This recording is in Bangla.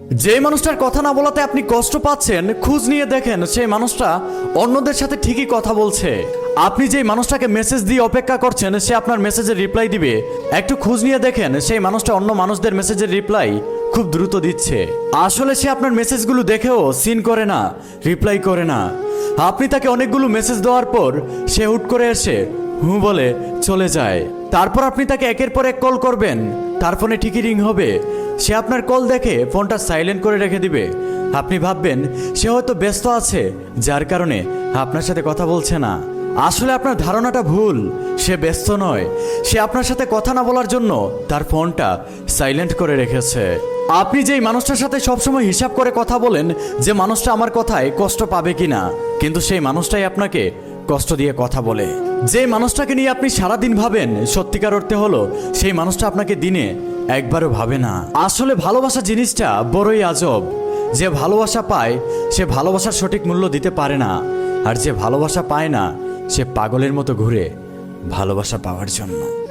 যে মানুষটার কথা না বলাতে আপনি কষ্ট পাচ্ছেন, খোঁজ নিয়ে দেখেন সেই মানুষটা অন্যদের সাথে ঠিকই কথা বলছে। আপনি যেই মানুষটাকে মেসেজ দিয়ে অপেক্ষা করছেন, সে আপনার মেসেজের রিপ্লাই দিবে। একটু খোঁজ নিয়ে দেখেন, সেই মানুষটা অন্য মানুষদের মেসেজের রিপ্লাই খুব দ্রুত দিচ্ছে। আসলে সে আপনার মেসেজগুলো দেখেও সিন করে না রিপ্লাই করে না। আপনি তাকে অনেকগুলো মেসেজ দেওয়ার পর সে হুট করে এসে হু বলে চলে যায়। তারপর আপনি তাকে একের পর এক কল করবেন। তার ফোনে ঠিকই রিং হবে। সে আপনার কল দেখে ফোনটা সাইলেন্ট করে রেখে দিবে। আপনি ভাববেন, সে হয়তো ব্যস্ত আছে, যার কারণে আপনার সাথে কথা বলছে না। আসলে আপনার ধারণাটা ভুল। সে ব্যস্ত নয়। সে আপনার সাথে কথা না বলার জন্য তার ফোনটা সাইলেন্ট করে রেখেছে। আপনি যেই মানুষটার সাথে সবসময় হিসাব করে কথা বলেন, যে মানুষটা আমার কথায় কষ্ট পাবে কিনা, কিন্তু সেই মানুষটাই আপনাকে কষ্ট দিয়ে কথা বলে। যে মানুষটাকে নিয়ে আপনি সারাদিন ভাবেন, সত্যিকার অর্থে হলো, সেই মানুষটা আপনাকে দিনে একবারও ভাবে না। আসলে ভালোবাসা জিনিসটা বড়ই আজব। যে ভালোবাসা পায়, সে ভালোবাসার সঠিক মূল্য দিতে পারে না। আর যে ভালোবাসা পায় না সে পাগলের মতো ঘুরে ভালোবাসা পাওয়ার জন্য।